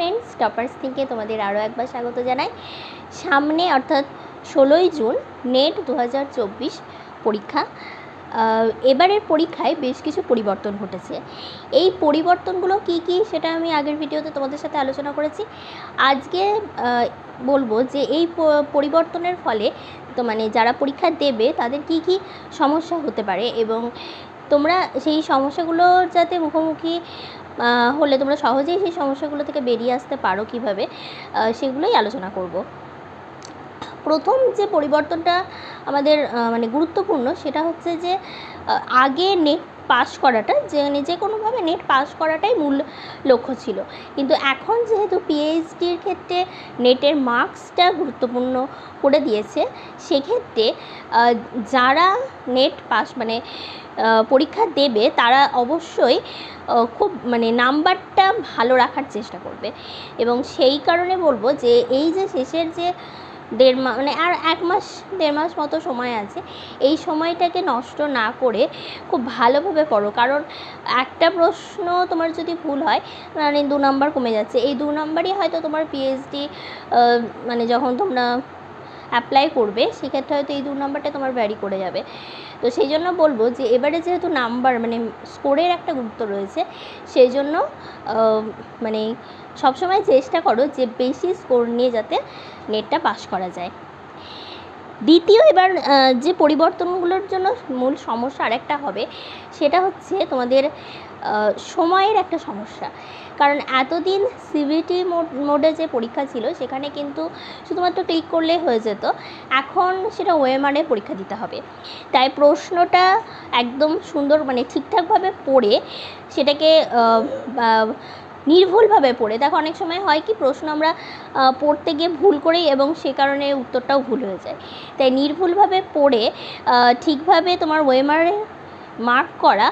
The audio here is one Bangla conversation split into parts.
ফ্রেন্ডস, টপার্স থেকে তোমাদের আরও একবার স্বাগত জানাই। সামনে, অর্থাৎ ষোলোই জুন, নেট দু হাজার চব্বিশ পরীক্ষা। এবারের পরীক্ষায় বেশ কিছু পরিবর্তন ঘটেছে। এই পরিবর্তনগুলো কি কি সেটা আমি আগের ভিডিওতে তোমাদের সাথে আলোচনা করেছি। আজকে বলব যে এই পরিবর্তনের ফলে তো মানে যারা পরীক্ষা দেবে তাদের কি কি সমস্যা হতে পারে এবং তোমরা সেই সমস্যাগুলোর যাতে মুখোমুখি হলে তোমরা সহজেই সেই সমস্যাগুলো থেকে বেরিয়ে আসতে পারো কীভাবে সেগুলোই আলোচনা করব। প্রথম যে পরিবর্তনটা আমাদের মানে গুরুত্বপূর্ণ সেটা হচ্ছে যে আগে নেট পাস করাটা, যে যে কোনোভাবে নেট পাস করাটাই মূল লক্ষ্য ছিল। কিন্তু এখন যেহেতু পিএইচডির ক্ষেত্রে নেটের মার্কসটা গুরুত্বপূর্ণ করে দিয়েছে, সেক্ষেত্রে যারা নেট পাস মানে পরীক্ষা দেবে, তারা অবশ্যই খুব মানে নাম্বারটা ভালো রাখার চেষ্টা করবে। এবং সেই কারণে বলব যে, এই যে শেষের যে দেড় মা মানে আর এক মাস, দেড় মাস মতো সময় আছে। এই সময়টাকে নষ্ট না করে খুব ভালোভাবে পড়ো। কারণ একটা প্রশ্ন তোমার যদি ভুল হয় মানে দু নাম্বার কমে যাচ্ছে। এই দু নাম্বারই হয়তো তোমার পিএইচডি মানে যখন তোমরা অ্যাপ্লাই করবে, সেক্ষেত্রে হয়তো এই দু নাম্বারটা তোমার ভ্যারি করে যাবে। তো সেই জন্য বলব যে, এবারে যেহেতু নাম্বার মানে স্কোরের একটা গুরুত্ব রয়েছে, সেই জন্য মানে সবসময় চেষ্টা করো যে বেশি স্কোর নিয়ে যাতে নেটটা পাস করা যায়। দ্বিতীয় এবার যে পরিবর্তনগুলোর জন্য মূল সমস্যা আরেকটা হবে, সেটা হচ্ছে তোমাদের সময়ের একটা সমস্যা। কারণ এতদিন সিবিটি মোডে যে পরীক্ষা ছিল, সেখানে কিন্তু শুধুমাত্র ক্লিক করলেই হয়ে যেত। এখন সেটা ওয়েমারে পরীক্ষা দিতে হবে। তাই প্রশ্নটা একদম সুন্দর মানে ঠিকঠাকভাবে পড়ে, সেটাকে নির্ভুলভাবে পড়ে। দেখো, অনেক সময় হয় কি, প্রশ্ন আমরা পড়তে গিয়ে ভুল করি এবং সে কারণে উত্তরটাও ভুল হয়ে যায়। তাই নির্ভুলভাবে পড়ে ঠিকভাবে তোমার ওয়েমারে মার্ক করা,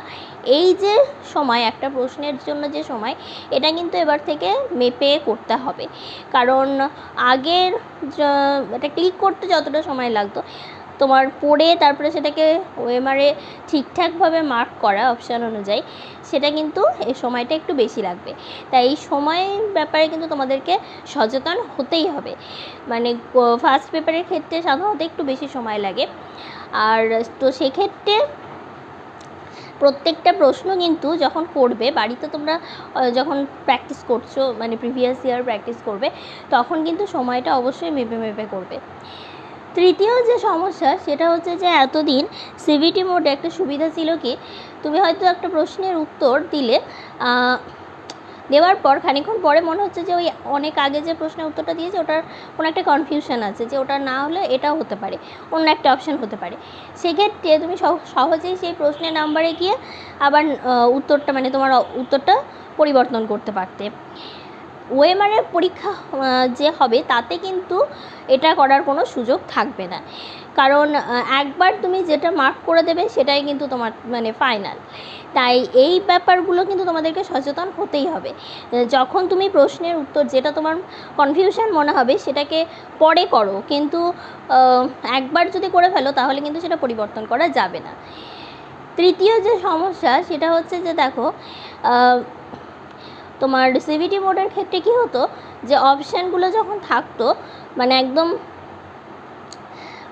এই যে সময়, একটা প্রশ্নের জন্য যে সময়, এটা কিন্তু এবার থেকে মেপে করতে হবে। কারণ আগের এটা ক্লিক করতে যতটা সময় লাগতো তোমার পড়ে তারপরে সেটাকে ওয়েমারে ঠিকঠাকভাবে মার্ক করা অপশান অনুযায়ী, সেটা কিন্তু এই সময়টা একটু বেশি লাগবে। তাই এই সময় ব্যাপারে কিন্তু তোমাদেরকে সচেতন হতেই হবে। মানে ফার্স্ট পেপারের ক্ষেত্রে সাধারণত একটু বেশি সময় লাগে। আর তো সেক্ষেত্রে প্রত্যেকটা প্রশ্ন কিন্তু যখন করবে বাড়িতে তোমরা যখন প্র্যাকটিস করছ মানে প্রিভিয়াস ইয়ার প্র্যাকটিস করবে, তখন কিন্তু সময়টা অবশ্যই মেপে মেপে করবে। তৃতীয় যে সমস্যা, সেটা হচ্ছে যে এতদিন সিবিটি মোডে একটা সুবিধা ছিল কি? তুমি হয়তো একটা প্রশ্নের উত্তর দিলে দেওয়ার পর খানিকক্ষণ পরে মনে হচ্ছে যে ওই অনেক আগে যে প্রশ্নের উত্তরটা দিয়েছে, ওটার কোনো একটা কনফিউশন আছে যে ওটা না হলে এটাও হতে পারে, অন্য একটা অপশান হতে পারে। সেক্ষেত্রে তুমি সহজেই সেই প্রশ্নের নাম্বারে গিয়ে আবার উত্তরটা মানে তোমার উত্তরটা পরিবর্তন করতে পারতে। ওয়েমারের পরীক্ষা যে হবে তাতে কিন্তু এটা করার কোনো সুযোগ থাকবে না। কারণ একবার তুমি যেটা মার্ক করে দেবে সেটাই কিন্তু তোমার মানে ফাইনাল তাই এই ব্যাপারগুলো কিন্তু তোমাদেরকে সচেতন হতেই হবে। যখন তুমি প্রশ্নের উত্তর, যেটা তোমার কনফিউশন মনে হবে, সেটাকে পরে করো। কিন্তু একবার যদি করে ফেলো, তাহলে কিন্তু সেটা পরিবর্তন করা যাবে না। তৃতীয় যে সমস্যা, সেটা হচ্ছে যে দেখো তোমার সিভিটি মোডের ক্ষেত্রে কি হতো? যে অপশানগুলো যখন থাকতো মানে একদম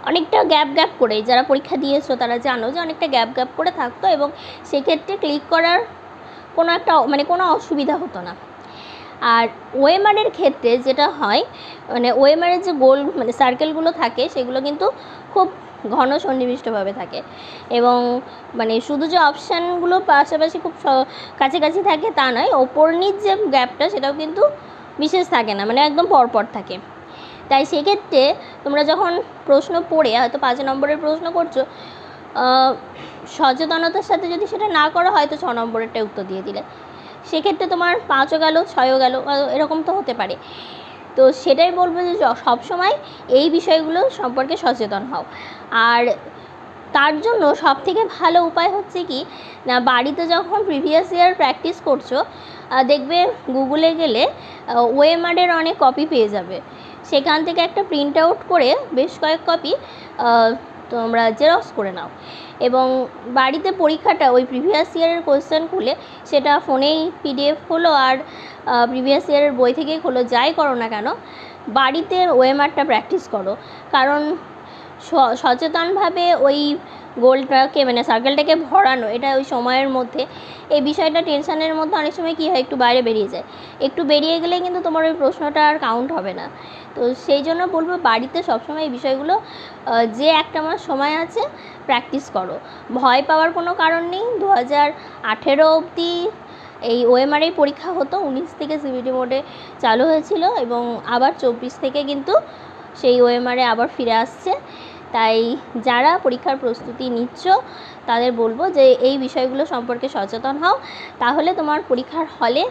অনেকটা গ্যাপ গ্যাপ করে যারা পরীক্ষা দিয়েছ তারা জানো যে অনেকটা গ্যাপ গ্যাপ করে থাকতো এবং সেক্ষেত্রে ক্লিক করার কোনো একটা মানে কোনো অসুবিধা হতো না। আর ওয়েমারের ক্ষেত্রে যেটা হয় মানে ওয়েমারের যে গোল মানে সার্কেলগুলো থাকে, সেগুলো কিন্তু খুব ঘন সন্নিবিষ্টভাবে থাকে। এবং মানে শুধু যে অপশানগুলো পাশাপাশি খুব কাছাকাছি থাকে তা নয়, ওপর নিচ যে গ্যাপটা সেটাও কিন্তু বিশেষ থাকে না মানে একদম পরপর থাকে। তাই সেক্ষেত্রে তোমরা যখন প্রশ্ন পড়ে, হয়তো পাঁচ নম্বরের প্রশ্ন করছ সচেতনতার সাথে যদি সেটা না করো হয়তো ছ নম্বরেরটাই উত্তর দিয়ে দিলে। সেক্ষেত্রে তোমার পাঁচও গেল, ছয়ও গেল, এরকম তো হতে পারে। তো সেটাই বলব যে সব সময় এই বিষয়গুলো সম্পর্কে সচেতন হও। আর তার জন্য সব থেকে ভালো উপায় হচ্ছে কি, না বাড়িতে যখন প্রিভিয়াস ইয়ার প্র্যাকটিস করছ দেখবে গুগলে গেলে ওয়েমার্ডের অনেক কপি পেয়ে যাবে। সেখান থেকে একটা প্রিন্ট আউট করে বেশ কয়েক কপি তোমরা জেরক্স করে নাও। এবং বাড়িতে পরীক্ষাটা ওই প্রিভিয়াস ইয়ারের কোয়েশ্চেন খুলে সেটা ফোনেই পিডিএফ হলো আর প্রিভিয়াস ইয়ারের বই থেকেই খোলো, যাই করো না কেন, বাড়িতে ওএমআরটা প্র্যাকটিস করো। কারণ সচেতনভাবে ওই গোলটাকে মানে সার্কেলটাকে ভরানো, এটা ওই সময়ের মধ্যে। এই বিষয়টা টেনশনের মধ্যে অনেক সময় কী হয়, একটু বাইরে বেরিয়ে যায়। একটু বেরিয়ে গেলে কিন্তু তোমার ওই প্রশ্নটা আর কাউন্ট হবে না। তো সেই জন্য বলব, বাড়িতে সবসময় এই বিষয়গুলো যে একটা মাস সময় আছে প্র্যাকটিস করো। ভয় পাওয়ার কোনো কারণ নেই। দু হাজার আঠেরো অবধি এই ওএমআরআই পরীক্ষা হতো, উনিশ থেকে সিবিটি মোডে চালু হয়েছিল এবং আবার চব্বিশ থেকে কিন্তু সেই ওএমআরএ আবার ফিরে আসছে। তাই যারা পরীক্ষার প্রস্তুতি নিচ্ছ, তাদের বলব যে এই বিষয়গুলো সম্পর্কে সচেতন হও। তাহলে তোমার পরীক্ষার হলে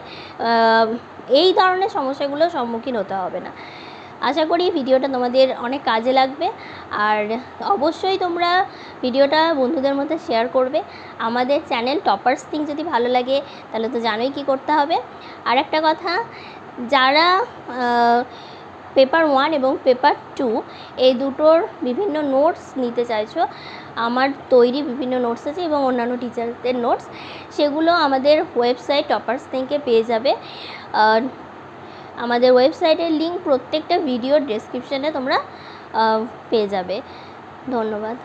এই ধরনের সমস্যাগুলোর সম্মুখীন হতে হবে না। আশা করি ভিডিওটা তোমাদের অনেক কাজে লাগবে। আর অবশ্যই তোমরা ভিডিওটা বন্ধুদের মধ্যে শেয়ার করবে। আমাদের চ্যানেল টপার্স থিং যদি ভালো লাগে, তাহলে তো জানোই কী করতে হবে। আর একটা কথা, যারা পেপার ওয়ান এবং পেপার টু, এই দুটোর বিভিন্ন নোটস নিতে চাইছো। আমার তৈরি বিভিন্ন নোটস আছে এবং অন্যান্য টিচারদের নোটস। সেগুলো আমাদের ওয়েবসাইট টপার্স থেকে পেয়ে যাবে। আমাদের ওয়েবসাইটের লিঙ্ক প্রত্যেকটা ভিডিওর ডেসক্রিপশানে তোমরা পেয়ে যাবে। ধন্যবাদ।